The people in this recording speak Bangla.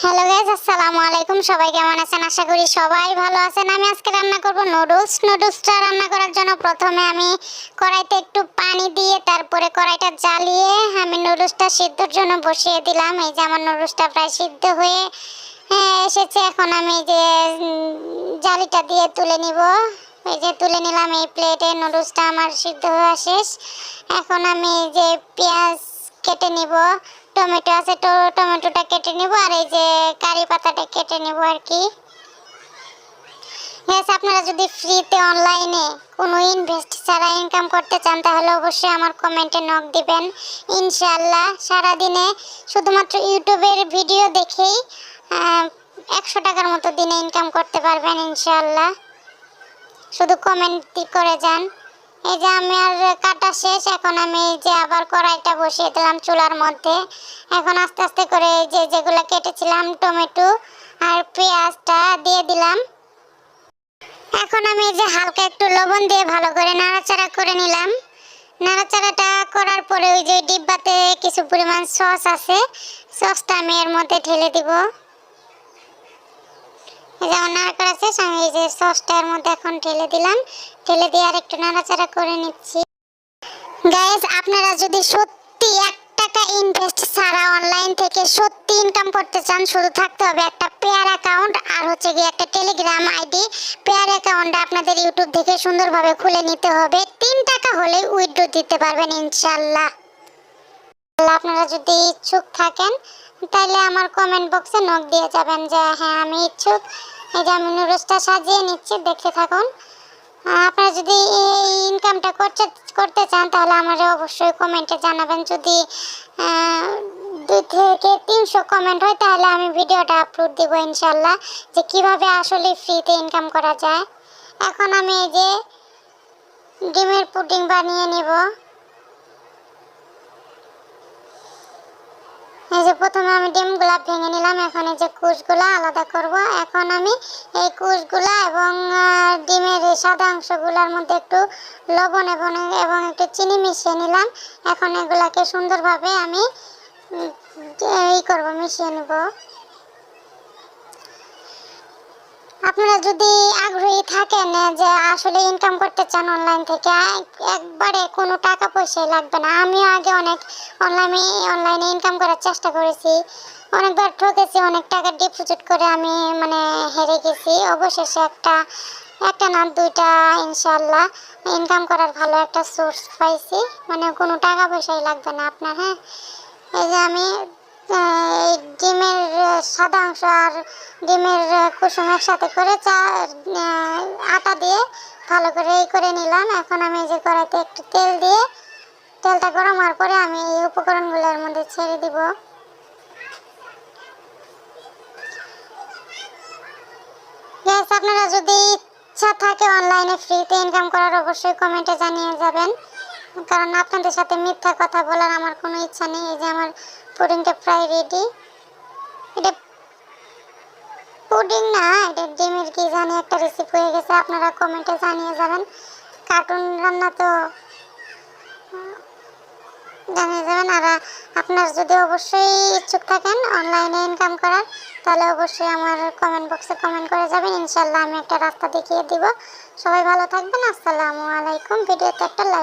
হ্যালো গাইজ আসসালামু আলাইকুম। সবাই কেমন আছেন? আশা করি সবাই ভালো আছেন। আমি আজকে রান্না করব নুডলস নুডলসটা রান্না করার জন্য প্রথমে আমি কড়াইতে একটু পানি দিয়ে তারপরে কড়াইটা জ্বালিয়ে আমি নুডলসটা সিদ্ধর জন্য বসিয়ে দিলাম। এই যে আমার নুডলসটা প্রায় সিদ্ধ হয়ে হ্যাঁ, এসেছে। এখন আমি যে জালিটা দিয়ে তুলে নিব। এই যে তুলে নিলাম এই প্লেটে নুডলসটা আমার সিদ্ধ হওয়া শেষ। এখন আমি যে পেঁয়াজ কেটে নিব। টমেটো আছে তো টমেটোটা কেটে নিব আর এই যে কারি পাতাটা কেটে নিব আর কি। Yes, আপনারা যদি ফ্রিতে অনলাইনে কোনো ইনভেস্ট ছাড়া ইনকাম করতে চান তাহলে অবশ্যই আমার কমেন্টে নক দিবেন। ইনশাআল্লাহ সারাদিনে শুধুমাত্র ইউটিউবের ভিডিও দেখেই একশো টাকার মতো দিনে ইনকাম করতে পারবেন ইনশাআল্লাহ। শুধু কমেন্ট করে যান। এই যে আমি আর কাটা শেষ, এখন আমি এই যে আবার কড়াইটা বসিয়ে দিলাম চুলার মধ্যে। এখন আস্তে আস্তে করে এই যে যেগুলো কেটেছিলাম, টমেটো আর পেঁয়াজটা দিয়ে দিলাম। এখন আমি এই যে হালকা একটু লবণ দিয়ে ভালো করে নাড়াচাড়া করে নিলাম। নাড়াচাড়াটা করার পরে ওই যে ডিব্বাতে কিছু পরিমাণ সস আছে, সসটা আমি এর মধ্যে ঢেলে দিব। এই যে আমার নাড়া করা শেষ, আমি এই যে সসটা এর মধ্যে এখন ঢেলে দিলাম। ঢেলে দিয়ে আর একটু নাড়াচাড়া করে নিচ্ছি। গাইস আপনারা যদি সত্যি এক টাকা ইনভেস্ট ছাড়া অনলাইন থেকে সত্যি ইনকাম করতে চান, শুধু থাকতে হবে একটা পেয়ার অ্যাকাউন্ট আর হচ্ছে গিয়ে একটা টেলিগ্রাম আইডি পেয়ার অ্যাকাউন্টটা আপনাদের ইউটিউব থেকে সুন্দরভাবে খুলে নিতে হবে। তিন টাকা হলে উইথড্র দিতে পারবেন ইনশাল্লাহ আপনারা যদি ইচ্ছুক থাকেন তাহলে আমার কমেন্ট বক্সে নক দিয়ে যাবেন যে হ্যাঁ আমি ইচ্ছুক। এই যে আমি নুডলসটা সাজিয়ে নিচ্ছি, দেখে থাকুন। আপনারা যদি এই ইনকামটা করতে করতে চান, তাহলে আমাকে অবশ্যই কমেন্টে জানাবেন। যদি দুই থেকে তিনশো কমেন্ট হয়, তাহলে আমি ভিডিওটা আপলোড দিব ইনশাল্লাহ যে কীভাবে আসলে ফ্রিতে ইনকাম করা যায়। এখন আমি এই যে ডিমের পুডিং বানিয়ে নিব। যে প্রথমে আমি ডিমগুলা ভেঙে নিলাম, এখন এই যে কুশগুলা আলাদা করব। এখন আমি এই কুশগুলা এবং ডিমের সাদা অংশগুলোর মধ্যে একটু লবণ এবং এবং একটু চিনি মিশিয়ে নিলাম। এখন এগুলাকে সুন্দরভাবে আমি ই করব, মিশিয়ে নেব। আপনারা যদি আগ্রহী থাকেন যে আসলে ইনকাম করতে চান অনলাইন থেকে, একবারে কোনো টাকা পয়সাই লাগবে না। আমিও আগে অনেক অনলাইনে অনলাইনে ইনকাম করার চেষ্টা করেছি। অনেকবার ঠকেছি, অনেক টাকা ডিপোজিট করে আমি মানে হেরে গেছি। অবশেষে একটা একটা না দুইটা ইনশাল্লাহ ইনকাম করার ভালো একটা সোর্স পাইছি। মানে কোনো টাকা পয়সাই লাগবে না আপনার হ্যাঁ? এই যে আমি ডিমের সাদা অংশ আর ডিমের করে চা আটা দিয়ে ভালো করে এই করে নিলাম। এখন আমি যে কড়াইতে একটু তেল দিয়ে তেলটা গরম হওয়ার পরে আমি এই উপকরণগুলোর মধ্যে ছেড়ে দিব। Guys, আপনারা যদি ইচ্ছা থাকে অনলাইনে ফ্রিতে ইনকাম করার অবশ্যই কমেন্টে জানিয়ে যাবেন। কারণ আপনাদের সাথে মিথ্যা কথা বলার আমার কোনো ইচ্ছা নেই। এই যে আমার পুডিংটা প্রায় রেডি এটা পুডিং না, এটা ডিমের কি জানি একটা রেসিপি হয়ে গেছে, আপনারা কমেন্টে জানিয়ে যাবেন। কার্টুন রান্না তো জানিয়ে যাবেন। আর আপনার যদি অবশ্যই ইচ্ছুক থাকেন অনলাইনে ইনকাম করার, তাহলে অবশ্যই আমার কমেন্ট বক্সে কমেন্ট করে যাবেন। ইনশাল্লাহ আমি একটা রাস্তা দেখিয়ে দিব। সবাই ভালো থাকবেন। আসসালামু আলাইকুম। ভিডিওতে একটা লাইক